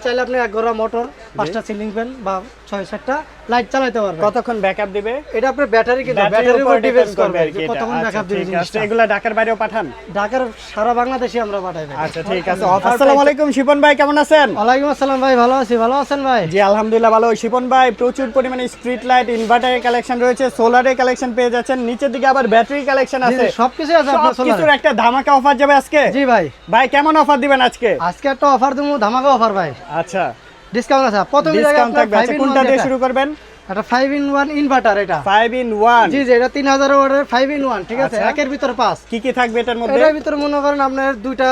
চাইলে আপনি এক ঘোড়া মোটর পাঁচটা সিলিং ফ্যান বা ছয় সাতটা লাইট চালাতে পারবেন কতক্ষণ ব্যাকআপ দিবে? এটা আপনার ব্যাটারি কিন্তু ব্যাটারির উপর ডিপেন্ড করবে কতক্ষণ আচ্ছা, ব্যাকআপ দিবে আছে। জিনিসটা? এগুলা ঢাকার বাইরেও পাঠান? ঢাকার সারা বাংলাদেশে আমরা পাঠাই আচ্ছা ঠিক আছে। আসসালামু আলাইকুম শিপন ভাই কেমন আছেন? ওয়ালাইকুম আসসালাম ভাই ভালো আছি। ভালো আছেন ভাই? জি আলহামদুলিল্লাহ ভালো। শিপন ভাই প্রচুর পরিমাণে স্ট্রিট লাইট ইনভার্টারের কালেকশন রয়েছে সোলারের কালেকশন পেয়ে যাচ্ছেন। নিচের দিকে আবার ব্যাটারি কালেকশন আছে। সবকিছু আছে আপনার কিছুর একটা ধামাকা অফার যাবে আজকে? জি ভাই। ভাই কেমন অফার দিবেন আজকে? আজকে একটা অফার দেবো ধামাকা অফার ভাই। আচ্ছা। ডিসকাউন্ট আছে। প্রথম ডিসকাউন্ট থাকবে। আচ্ছা কোনটা দিয়ে শুরু করবেন? এটা ফাইভ ইন ওয়ান ইনভার্টার এটা। ফাইভ ইন ওয়ান জি জি এটা তিন হাজার ওয়াটের ফাইভ ইন ওয়ান ঠিক আছে? আচ্ছা। একের ভিতরে পাঁচ। কি কি থাকবে এটার মধ্যে? এটার ভিতর মনে করেন আপনার দুইটা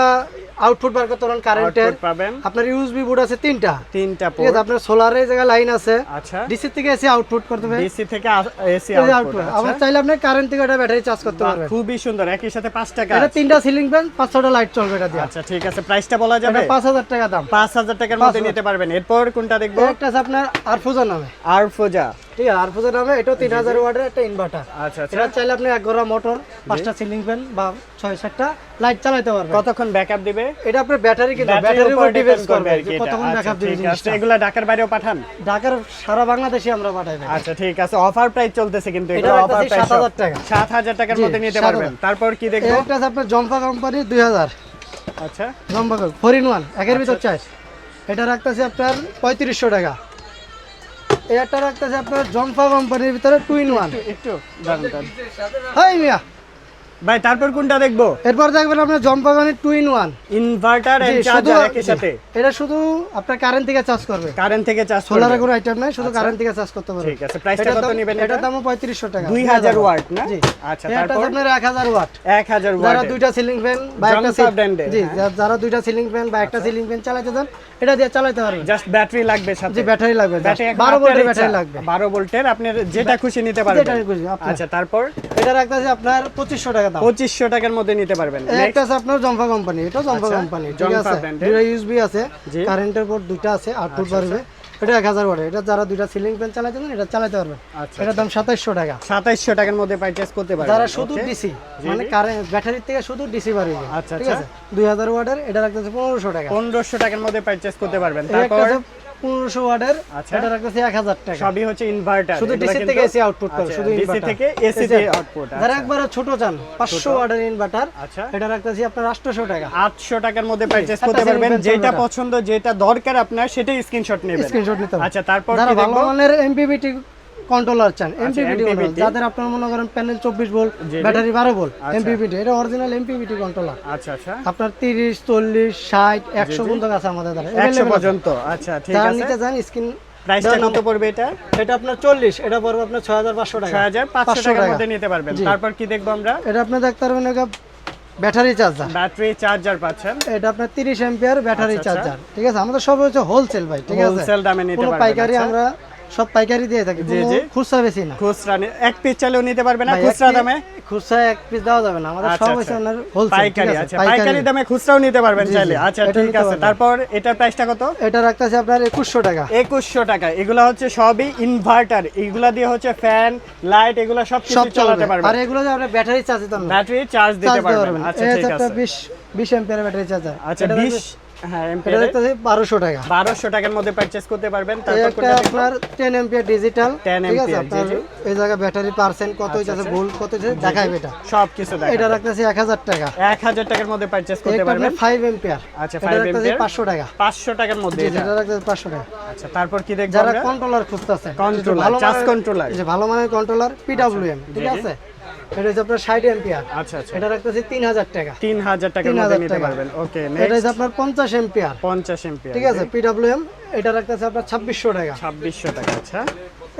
আউটপুট বার করতে পারেন কারেন্টের পাবেন। আপনার ইউএসবি বোর্ড আছে তিনটা। তিনটা ঠিক আছে পোর্ট আপনার সোলারের জায়গায় লাইন আছে। আচ্ছা। ডিসি থেকে এসে আউটপুট করতে হবে। ডিসি থেকে এসি আউটপুট আবার চাইলে আপনি কারেন্ট থেকে এটা ব্যাটারি চার্জ করতে পারবেন। খুবই সুন্দর। একই সাথে পাঁচ টাকা এটা তিনটা সিলিং ফ্যান পাঁচ ছটা লাইট চলবে এটা দিয়ে। আচ্ছা ঠিক আছে। প্রাইসটা বলা যাবে? এটা পাঁচ হাজার টাকা দাম। পাঁচ হাজার টাকার মধ্যে নিতে পারবেন। এরপর কোনটা দেখব? একটা আছে আপনার আরফুজা নামে। আর ফোজা ঠিক আছে নামে এটাও তিন হাজার ওয়াটের একটা ইনভার্টার আচ্ছা আচ্ছা। এটা চাইলে আপনি এক ঘোড়া মোটর পাঁচটা সিলিং ফ্যান বা ছয় সাতটা লাইট চালাতে পারবেন। কতক্ষণ ব্যাকআপ দিবে? এটা আপনার ব্যাটারি কিন্তু ব্যাটারির উপর ডিপেন্ড করবে এটা। কতক্ষণ আচ্ছা, ব্যাকআপ দিবে জিনিসটা? এগুলা ঢাকার বাইরেও পাঠান? ঢাকার সারা বাংলাদেশে আমরা পাঠাই। আচ্ছা ঠিক আছে। অফার প্রাইস চলতেছে কিন্তু এটা। অফার প্রাইস 7,000 টাকা। সাত হাজার টাকার মধ্যে নিতে পারবেন। তারপর কি দেখব? আছে আপনার জম্পা কোম্পানি দুই হাজার। আচ্ছা। জম্পা ফোর ইন ওয়ান একের ভিতর চাই এটা রাখতেছি আপনার পঁয়ত্রিশশো টাকা। এই রাখতেছে আপনার জম্পা কোম্পানির ভিতরে টুইন ওয়ান একটু। হাই মিয়া ভাই তারপর কোনটা দেখব? এরপর দেখবেন আপনার জম্পা company two in one inverter and charger একই সাথে? এটা শুধু আপনার কারেন্ট থেকে চার্জ করবে। কারেন্ট থেকে চার্জ সোলারের কোনো আইটেম নাই শুধু কারেন্ট থেকে চার্জ করতে পারবে। ঠিক আছে প্রাইসটা কত নেবেন এটার দামও পঁয়ত্রিশশো টাকা। 2000 ওয়াট না? জি। আচ্ছা, এটা তারপর? আপনার এক হাজার ওয়াট। 1000 ওয়াট যারা দুইটা সিলিং ফ্যান বা একটা সিল- ব্র্যান্ডের, জি হ্যাঁ। যারা দুইটা সিলিং ফ্যান বা একটা সিলিং ফ্যান চালাতে চান এটা দিয়ে চালাতে পারবেন। জাস্ট ব্যাটারি লাগবে সাথে। যে ব্যাটারি লাগবে ব্যাটারি এখন বারো আপনার ভোল্টের ব্যাটারি লাগবে। 12 ভোল্টের আপনি যেটা খুশি নিতে পারবেন। যেটা খুশি, আচ্ছা তারপর? এটা রাখতেছে আপনার পঁচিশশো টাকা দাম। 2500 টাকার মধ্যে নিতে পারবেন। একটা আছে আপনার জম্পা কোম্পানি এটা জম্পা আচ্ছা, কোম্পানি ঠিক আছে? এর। ইউএসবি আছে কারেন্টের পোর্ট দুইটা আছে আউটপুট পারবে এটা এক হাজার এটা যারা দুইটা সিলিং ফ্যান চালাতে চান এটা চালাতে পারবে। আচ্ছা, এটার দাম সাতাইশশো টাকা। 2700 টাকার মধ্যে পারচেজ করতে পারবেন যারা শুধু ডিসি মানে কারেন্ট ব্যাটারির থেকে শুধু ডিসি পারবে আচ্ছা, ঠিক আছে? দুই হাজার ওয়াটের এটা রাখতেছে পনেরোশো টাকা। 1500 টাকার মধ্যে পারচেজ করতে পারবেন। তারপর পনেরোশো ওয়াটের আচ্ছা। এটা রাখতেছে এক হাজার টাকা। সবই হচ্ছে ইনভার্টার শুধু ডিসি থেকে এসি আউটপুট করে শুধু ডিসি থেকে এসি দিয়ে আউটপুট যারা একবার ছোট চান পাঁচশো ওয়াটের ইনভার্টার আচ্ছা। এটা রাখতেছি আপনার আটশোশো টাকা। 800 টাকার মধ্যে করতে পারবেন যেটা পছন্দ যেটা দরকার আপনার সেটাই স্ক্রিনশট নেবেন। স্ক্রিনশট নিতে আচ্ছা তারপর ভালো মানের এমপিবিটি কন্ট্রোলার চান এমপিবিটি MPPT যাদের আপনার মনে করেন প্যানেল চব্বিশ ভোল্ট। ব্যাটারি বারো ভোল্ট আচ্ছা। এমপিবিটি এটা অরিজিনাল এমপিবিটি কন্ট্রোলার আচ্ছা আচ্ছা। আপনার তিরিশ চল্লিশ ষাট একশো পর্যন্ত আছে আমাদের দ্বারা। 100 পর্যন্ত। আচ্ছা ঠিক আছে। নিতে চান স্ক্রিন প্রাইসটা কত পড়বে এটা? এটা আপনার চল্লিশ এটা পড়বে আপনার ছয় হাজার পাঁচশো টাকা। 6500 টাকার মধ্যে নিতে পারবেন। তারপর কি দেখব আমরা? এটা আপনি দেখতে পারবেন ব্যাটারি চার্জার ব্যাটারি চার্জার পাচ্ছেন। এটা আপনার তিরিশ এম্পিয়ার ব্যাটারি আচ্ছা, আচ্ছা। চার্জার ঠিক আছে? আমাদের সব হচ্ছে হোলসেল ভাই ঠিক আছে? হোলসেল দামে নিতে কোনো পারবেন পাইকারি আচ্ছা। আমরা সব পাইকারি দিয়ে থাকি জি, জি। খুচরা বেশি না। খুচরা এক পিস চাইলেও নিতে পারবে না খুচরা দামে? খুচরা এক পিস দেওয়া যাবে না আমাদের আচ্ছা, সব আচ্ছা। হচ্ছে আপনার হোলসেল পাইকারি আচ্ছা পাইকারি। দামে খুচরাও নিতে পারবেন চাইলে। আচ্ছা ঠিক আছে। তারপর এটার প্রাইসটা কত? এটা রাখতেছে আপনার একুশশো টাকা। একুশশো টাকা। এগুলা হচ্ছে সবই ইনভার্টার এগুলা দিয়ে হচ্ছে ফ্যান লাইট এগুলা সব কিছু চালাতে পারবেন। আর এগুলো যে আপনার ব্যাটারি চার্জ দিতে হবে ব্যাটারি চার্জ দিতে পারবেন। পারবেন আচ্ছা ঠিক আছে। বিশ বিশ এম্পিয়ার ব্যাটারি চার্জার আচ্ছা এটা বিশ রাখতেছে- হ্যাঁ এটা এম্পিয়ারে রাখতেছে টাকা। বারোশো টাকার মধ্যে পারচেস করতে পারবেন তারপর একটা আপনার টেন এম্পিয়ার ডিজিটাল 10 ঠিক আপনার এই জায়গায় ব্যাটারি পার্সেন্ট কত হইতেছে ভুল কত হইতেছে দেখাইবে এটা। সব কিছু এটা দেখা রাখতেছে টাকা। এক হাজার টাকার মধ্যে করতে পারবেন। এম্পিয়ার আচ্ছা এটা 5 রাখতেছে এম্পিয়ার পাঁচশো টাকা। পাঁচশো টাকার মধ্যে এটা। এটা রাখতেছে পাঁচশো টাকা। আচ্ছা তারপর কি দেখব যারা? কন্ট্রোলার খুঁজতেছে charge মানের- controller। যে ভালো মানের কন্ট্রোলার পিডাব্লিউএম ঠিক। আছে? এটা হচ্ছে আপনার ষাট এম্পিয়ার আচ্ছা আচ্ছা। এটা রাখতেছি তিন হাজার টাকা। তিন হাজার টাকার মধ্যে নিতে পারবেন। ওকে এটা হচ্ছে আপনার পঞ্চাশ এম্পিয়ার পঞ্চাশ এম্পিয়ার ঠিক আছে পিডব্লিউএম এটা রাখতেছে আপনার ছাব্বিশশো টাকা। ছাব্বিশশো টাকা আচ্ছা।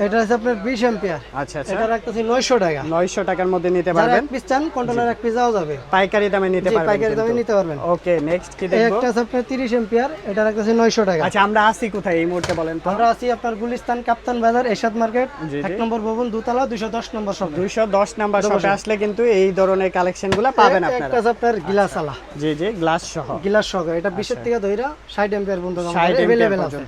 এটা হচ্ছে আপনার বিশ এম্পিয়ার আচ্ছা আচ্ছা। এটা রাখতেছে নয়শো টাকা। নয়শো টাকার মধ্যে নিতে পারবেন। পিস চান কন্ট্রোলার এক পিস দেওয়া যাবে। পাইকারি দামে নিতে পারবেন পাইকারি দামে নিতে পারবেন। ওকে নেক্সট কি দেখব? একটা আছে আপনার তিরিশ এম্পিয়ার এটা রাখতেছে নয়শো টাকা। আচ্ছা আমরা আসি কোথায় এই মুহূর্তে বলেন তো? আমরা আছি আপনার গুলিস্তান কাপ্তান বাজার এরশাদ মার্কেট জি, এক নম্বর ভবন দুতলা দুশো দশ নম্বর শপ। দুইশো দশ নাম্বার শপে আসলে কিন্তু এই ধরনের কালেকশনগুলা পাবেন একটা আপনারা। আছে আপনার গিলাস আলা জি জি গ্লাস সহ গিলাস সহ এটা বিশের থেকে ধইরা ষাট এম্পিয়ার পর্যন্ত ষাট আছে।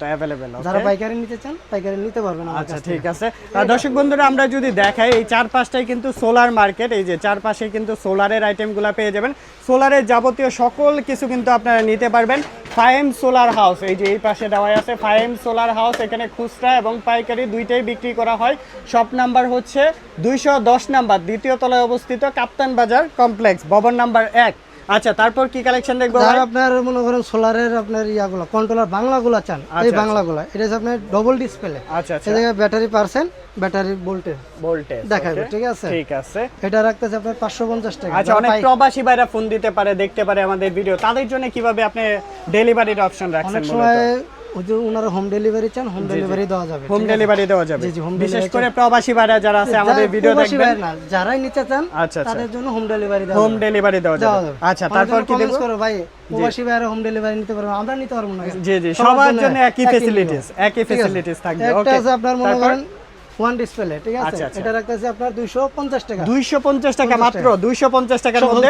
যারা পাইকারি নিতে চান পাইকারি নিতে পারবেন আচ্ছা ঠিক আছে। দর্শক বন্ধুরা, আমরা যদি দেখাই, এই চার পাঁচটাই কিন্তু সোলার মার্কেট এই যে চারপাশে কিন্তু সোলারের আইটেমগুলো পেয়ে যাবেন। সোলারের যাবতীয় সকল কিছু কিন্তু আপনারা নিতে পারবেন। ফাইম সোলার হাউস এই যে এই পাশে দেওয়া আছে ফাইম সোলার হাউস এখানে খুচরা এবং পাইকারি দুইটাই বিক্রি করা হয়। শপ নাম্বার হচ্ছে দুইশো দশ নাম্বার, দ্বিতীয় তলায় অবস্থিত কাপ্তান বাজার কমপ্লেক্স ভবন নাম্বার এক। আচ্ছা তারপর কি কালেকশন দেখব আর আপনার মনে করেন সোলারের আপনার ইয়াগুলো কন্ট্রোলার বাংলাগুলো চান এই আচ্ছা, বাংলাগুলো এটা হচ্ছে আপনার ডবল ডিসপ্লে আচ্ছা আচ্ছা। জায়গায় battery percent battery voltage voltage দেখাবে ঠিক আছে? ঠিক আছে। এটা রাখতেছে আপনার পাঁচশো পঞ্চাশ টাকা। আচ্ছা অনেক প্রবাসী ভাইরা ফোন দিতে পারে দেখতে পারে আমাদের ভিডিও তাদের জন্য কীভাবে আপনি ডেলিভারির অপশন রাখছেন অনেক সময় ওই ওনারা হোম ডেলিভারি চান হোম ডেলিভারি দেওয়া যাবে হোম ডেলিভারি দেওয়া যাবে। জি, জি, বিশেষ করে প্রবাসী ভাইরা যারা আছে আমাদের ভিডিও দেখবেন। ভাই না, যারাই নিতে চান আচ্ছা আচ্ছা। তাদের জন্য হোম ডেলিভারি দেওয়া হোম ডেলিভারি দেওয়া দেওয়া যাবে। যাবে। আচ্ছা তারপর কি দেবো ভাই প্রবাসী ভাইরা হোম ডেলিভারি নিতে পারবে আমরা নিতে পারব না জি জি সবার জন্য একই ফ্যাসিলিটিস একই ফ্যাসিলিটিস থাকবে একটা আছে আপনার মনে করেন ওয়ান ডিসপ্লে ঠিক আছে? আচ্ছা, আচ্ছা। এটা রাখতেছে আপনার 250 টাকা। 250 টাকা মাত্র 250 টাকার মধ্যে।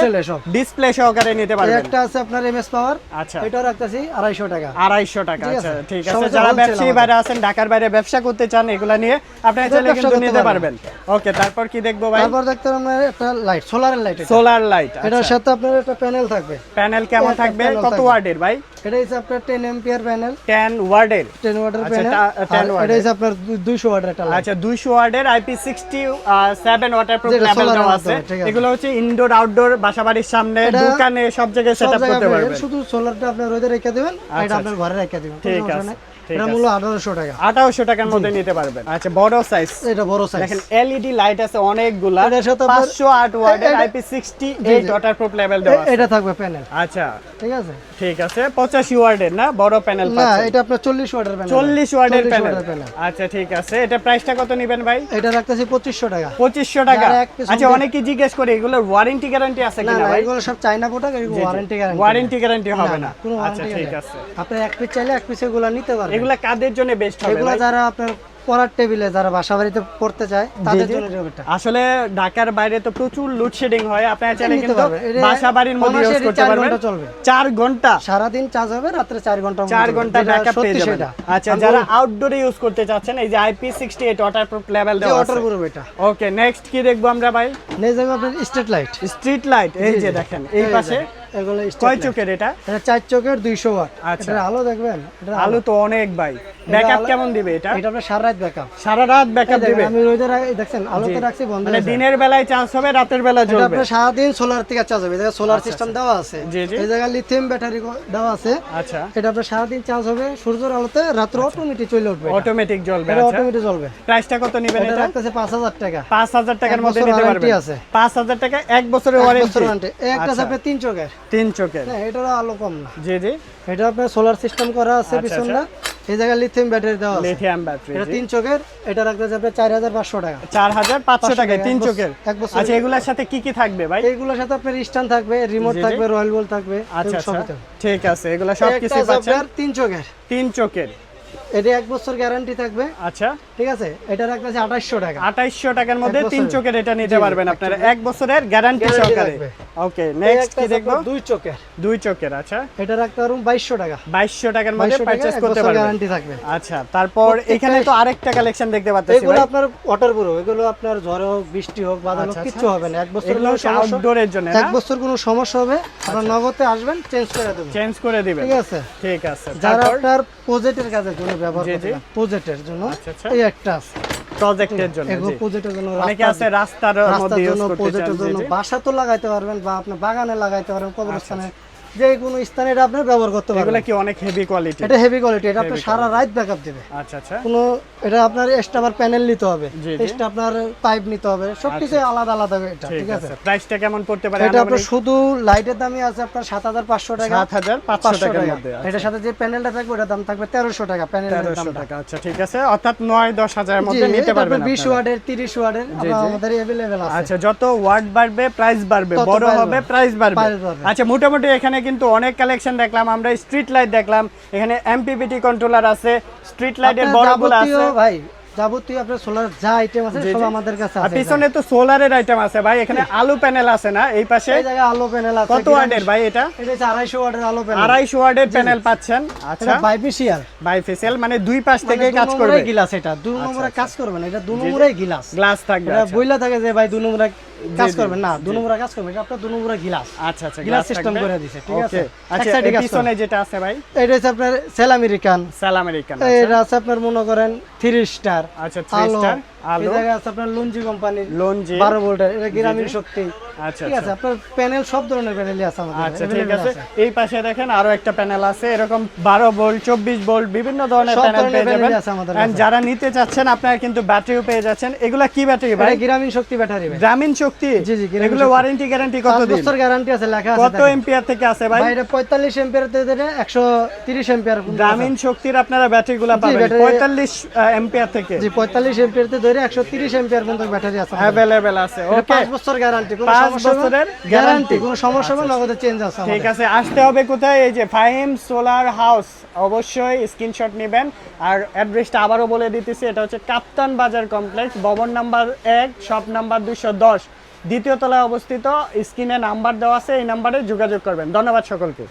ডিসপ্লে সহকারে নিতে পারবেন। একটা আছে আপনার এমএস পাওয়ার আচ্ছা। এটা রাখতেছি 250 টাকা। আড়াইশো টাকা আচ্ছা ঠিক আছে। যারা ব্যবসায়ী বাইরে আছেন ঢাকার বাইরে ব্যবসা করতে চান এগুলা নিয়ে আপনারা চাইলে কিন্তু নিতে পারবেন। ওকে তারপর কি দেখব ভাই? তারপর দেখতে আপনার একটা লাইট সোলারের লাইট সোলার লাইট এটার সাথে আপনার একটা প্যানেল থাকবে। প্যানেল কেমন থাকবে? কত। ওয়ার্ডের ভাই? এটা হচ্ছে আপনার 10 এম্পিয়ার প্যানেল 10 ওয়ার্ডের 10 ওয়াটের আচ্ছা, প্যানেল টা- 10 আর watt এটা হচ্ছে আপনার 200 ওয়াটের একটা আচ্ছা 200 ওয়ার্ডের IP 67 waterproof level solar দেওয়া আছে। এগুলো হচ্ছে ইনডোর আউটডোর বাসাবাড়ির সামনে দোকানে সব জায়গায় সেটআপ করতে পারবেন। শুধু সোলারটা আপনার রোদে রেখে দিবেন এটা আচ্ছা, আপনার ঘরে রেখে দিবেন ঠিক আছে, এটা মূল্য 1800 টাকা। 2800 টাকার মধ্যে নিতে পারবেন। আচ্ছা বড় সাইজ এটা বড় সাইজ দেখেন এলইডি লাইট আছে অনেকগুলা। এটার সাথে আপনার- 508 ওয়াটের এটা- আইপি 68 ওয়াটার লেভেল দেওয়া আছে। এটা থাকবে প্যানেল আচ্ছা। ঠিক আছে? ঠিক আছে 85 ওয়ার্ডের না? বড় প্যানেল না এটা আপনার চল্লিশ ওয়ার্ডের প্যানেল 40 ওয়ার্ডের প্যানেল আচ্ছা ঠিক আছে। এটা প্রাইসটা কত নেবেন ভাই? এটা রাখতেছি পঁচিশশো টাকা। পঁচিশশো টাকা। আচ্ছা অনেকে জিজ্ঞেস করে এগুলোর ওয়ারেন্টি গ্যারান্টি আছে কিনা ভাই? এগুলো সব চাইনা প্রোডাক্ট এগুলো ওয়ারেন্টি গ্যারান্টি ওয়ারেন্টি গ্যারান্টি হবে না আচ্ছা ঠিক আছে। আপনি এক পিস চাইলে এক পিস এগুলো নিতে পারবেন। এগুলা কাদের জন্য বেস্ট হবে এগুলো যারা আপনার পড়ার টেবিলে যারা বাসা বাড়িতে পড়তে চায় তাদের জন্য আসলে ঢাকার বাইরে তো প্রচুর লোডশেডিং হয় আপনারা চাইলে কিন্তু বাসা বাড়ির মধ্যে ইউজ করতে পারবেন। ঘণ্টা চলবে। চার ঘণ্টা। সারাদিন চার্জ হবে রাত্রে চার ঘণ্টা মতো চার ঘণ্টা যেটা ব্যাকআপ পেয়ে যাবেন। আচ্ছা যারা আউটডোরে ইউজ করতে চাচ্ছেন এই যে IP sixty eight waterproof level দেওয়া আছে। প্রুফ এটা। ওকে নেক্সট কি দেখব আমরা ভাই? যাবে আপনার স্ট্রিট লাইট স্ট্রিট লাইট এই যে দেখেন এই পাশে এগুলো কয় চোখের এটা? এটা চার চোখের 200 ওয়াট। আচ্ছা। আলো দেখবেন? এটা আলু। তো অনেক ভাই। ব্যাকআপ কেমন দিবে এটা? এটা আপনার সারা রাত ব্যাকআপ সারা রাত ব্যাকআপ দিবে? আমি রোদে দেখছেন আলোতে রাখছি বন্ধ মানে দিনের বেলায় চার্জ হবে রাতের বেলা এটা জ্বলবে। আপনার সারাদিন সোলার থেকে চার্জ হবে। জায়গায় সোলার সিস্টেম দেওয়া আছে। এই জায়গায় লিথিয়াম ব্যাটারি দেওয়া আছে। আচ্ছা। এটা আপনার সারাদিন চার্জ হবে সূর্যের আলোতে রাত্রে অটোমেটিক চলে উঠবে অটোমেটিক জ্বলবে এটা আচ্ছা। অটোমেটিক চলবে প্রাইসটা কত নেবেন এটা এটা? রাখতেছে পাঁচ হাজার টাকা। পাঁচ হাজার টাকার এক মধ্যে নিতে পারবেন। আছে। পাঁচ হাজার টাকা এক বছরের ওয়ারেন্টি একটা আছে আচ্ছা। তিন চোখের। তিন চোখের। হ্যাঁ এটারও আলো কম না। জি জি। এটা আপনার সোলার সিস্টেম করা আছে আচ্ছা, পিছনটা এই জায়গায় লিথিয়াম ব্যাটারি দেওয়া আছে। লিথিয়াম ব্যাটারি এটা তিন চোখের এটা চার হাজার পাঁচশো টাকা। চার হাজার পাঁচশো পাঁচশো টাকায় টাকা, তিন চোখের। আচ্ছা এগুলোর সাথে কি কি থাকবে ভাই? এইগুলোর সাথে আপনার স্ট্যান্ড থাকবে রিমোট। থাকবে রয়্যাল বল থাকবে আচ্ছা আচ্ছা। ঠিক আছে এগুলো সব কিছু পাচ্ছেন? তিন চোখের। তিন চোখের। এটা এক বছর গ্যারান্টি থাকবে। আচ্ছা। ঠিক আছে? এটা রাখতেছে আঠাশশো টাকা। টাকার মধ্যে তিন চোখের এটা নিতে পারবেন আপনারা। এক বছরের গ্যারান্টি সহকারে। ওকে নেক্সট কি দেখব? দুই চোখের। দুই চোখের আচ্ছা। এটা রাখতে পারুন টাকা। টাকার মধ্যে করতে পারবেন। গ্যারান্টি থাকবে। আচ্ছা তারপর এখানে তো আরেকটা কালেকশন দেখতে পাচ্ছি এগুলো আপনার ওয়াটার পুরো এগুলো আপনার ঝড় হোক বৃষ্টি হোক বাদল হোক আচ্ছা, কিচ্ছু হবে না। এক বছর এগুলো কোনো সমস্যা আউটডোরের জন্য এক বছর কোনো সমস্যা হবে। আপনার নগদে আসবেন চেঞ্জ করে দেবেন। চেঞ্জ করে দিবেন। ঠিক আছে? ঠিক আছে। যারা আপনার প্রজেক্টের কাজের জন্য ব্যবহার প্রজেক্টের জন্য আচ্ছা, আচ্ছা। এই একটা আছে। প্রজেক্টের জন্য প্রজেক্টের জন্য অনেকে আছে রাস্তার মধ্যে জন্য করতে চান প্রজেক্টের জন্য বাসা তো লাগাইতে পারবেন বা আপনার বাগানে লাগাইতে পারবেন কবরস্থানে যে কোনো স্থানে এটা আপনি ব্যবহার করতে এগুলো পারবেন কি অনেক হেভি কোয়ালিটি এটা হেভি কোয়ালিটি এটা আপনার সারা রাত ব্যাকআপ দেবে। আচ্ছা আচ্ছা। কোনো এটা আপনার এক্সট্রা প্যানেল নিতে হবে। এক্সট্রা আপনার পাইপ নিতে হবে। সবকিছু আলাদা আলাদা এটা ঠিক আছে। প্রাইসটা কেমন পড়তে পারে? এটা আপনার শুধু লাইটের দামই আছে আপনার সাত হাজার পাঁচশো টাকা। সাত হাজার পাঁচশো পাঁচশো টাকার মধ্যে আচ্ছা। এটার সাথে যে প্যানেলটা থাকবে ওটার দাম থাকবে তেরোশো টাকা প্যানেলের দামটা টাকা আচ্ছা ঠিক আছে। অর্থাৎ নয় দশ হাজারের জি, মধ্যে নিতে পারবেন বিশ আপনারা। ওয়ার্ডের তিরিশ ওয়ার্ডের জি। আমাদের অ্যাভেলেবেল আছে। আচ্ছা যত ওয়ার্ড বাড়বে প্রাইস বাড়বে। বড় হবে প্রাইস বাড়বে। আচ্ছা মোটামুটি এখানে কিন্তু অনেক কালেকশন দেখলাম আমরা স্ট্রিট লাইট দেখলাম এখানে এমপিপিটি কন্ট্রোলার আছে স্ট্রিট লাইটের বড়গুলো আছে। ভাই যাবতীয় আপনার সোলার যা আইটেম আছে সব আমাদের কাছে আছে পিছনে তো সোলারের আইটেম আছে ভাই এখানে আলু প্যানেল আছে না এই পাশে? এই জায়গায় আলো প্যানেল আছে কত ওয়াটের ভাই এটা? এটা হচ্ছে আড়াইশো ওয়াটের আলো প্যানেল আড়াইশো ওয়াটের প্যানেল পাচ্ছেন। আচ্ছা বাইফেশিয়াল বাইফেসিয়াল মানে দুই পাশ থেকে থেকে কাজ করবে। গ্লাস এটা দু নম্বরে কাজ করবে না এটা দু নম্বরে গিলাস গ্লাস থাকবে এটা আচ্ছা। বইলা থাকে যে ভাই দু নম্বরে কাজ করবেন করবে না দু নম্বরা কাজ করবেন এটা আপনার দু নম্বরা গিলাস। আচ্ছা আচ্ছা গ্লাস সিস্টেম করে দিয়েছে ঠিক আছে? আচ্ছা এটা পিছনে যেটা আছে ভাই? এটা হচ্ছে আপনার সেল আমেরিকান। সেল আমেরিকান এটা আছে আপনার মনে করেন থ্রি স্টার আচ্ছা থ্রি স্টার আলো। জায়গায় আছে আপনার লুঞ্জি কোম্পানির লঞ্জি। বারো ভোল্টের এটা গ্রামীণ শক্তি। আচ্ছা ঠিক আছে আপনার প্যানেল সব ধরনের প্যানেলই আছে আমাদের। আচ্ছা ঠিক আছে। এই পাশে দেখেন আরও একটা প্যানেল আছে এরকম বারো ভোল্ট চব্বিশ ভোল্ট বিভিন্ন ধরনের প্যানেল পেয়ে যাবেন। panel আছে আমাদের And কাছে। যারা নিতে চাচ্ছেন আপনারা কিন্তু ব্যাটারিও পেয়ে যাচ্ছেন। এগুলা কি ব্যাটারি ভাই? গ্রামীণ শক্তি ব্যাটারি গ্রামীণ শক্তি? জি, জি, এগুলো ওয়ারেন্টি গ্যারান্টি কত বছর গ্যারান্টি আছে লেখা আছে কত এম্পিয়ার থেকে আছে ভাই? ভাই এটা পঁয়তাল্লিশ এম্পিয়ার থেকে এম্পিয়ার গ্রামীণ শক্তির আপনারা ব্যাটারি গুলা পাবেন। ব্যাটারি- পঁয়তাল্লিশ এম্পিয়ার থেকে। জি পঁয়তাল্লিশ এম্পিয়ার থেকে ধরে একশো তিরিশ এম্পিয়ার পর্যন্ত ব্যাটারি আছে। অ্যাভেলেবেল আছে ওকে পাঁচ বছর গ্যারান্টি কোনো পাঁচ সমস্যা বছরের গ্যারান্টি কোনো সমস্যা নগদে চেঞ্জ আছে ঠিক আছে আসতে হবে কোথায়? এই যে ফাহিম সোলার হাউস অবশ্যই স্ক্রিনশট নেবেন। আর অ্যাড্রেসটা আবারও বলে দিতেছি এটা হচ্ছে কাপ্তান বাজার কমপ্লেক্স ভবন নাম্বার এক শপ নাম্বার দুশো দশ। দ্বিতীয় তলায় অবস্থিত স্ক্রিনে নাম্বার দেওয়া আছে এই নাম্বারে যোগাযোগ করবেন। ধন্যবাদ সকলকে।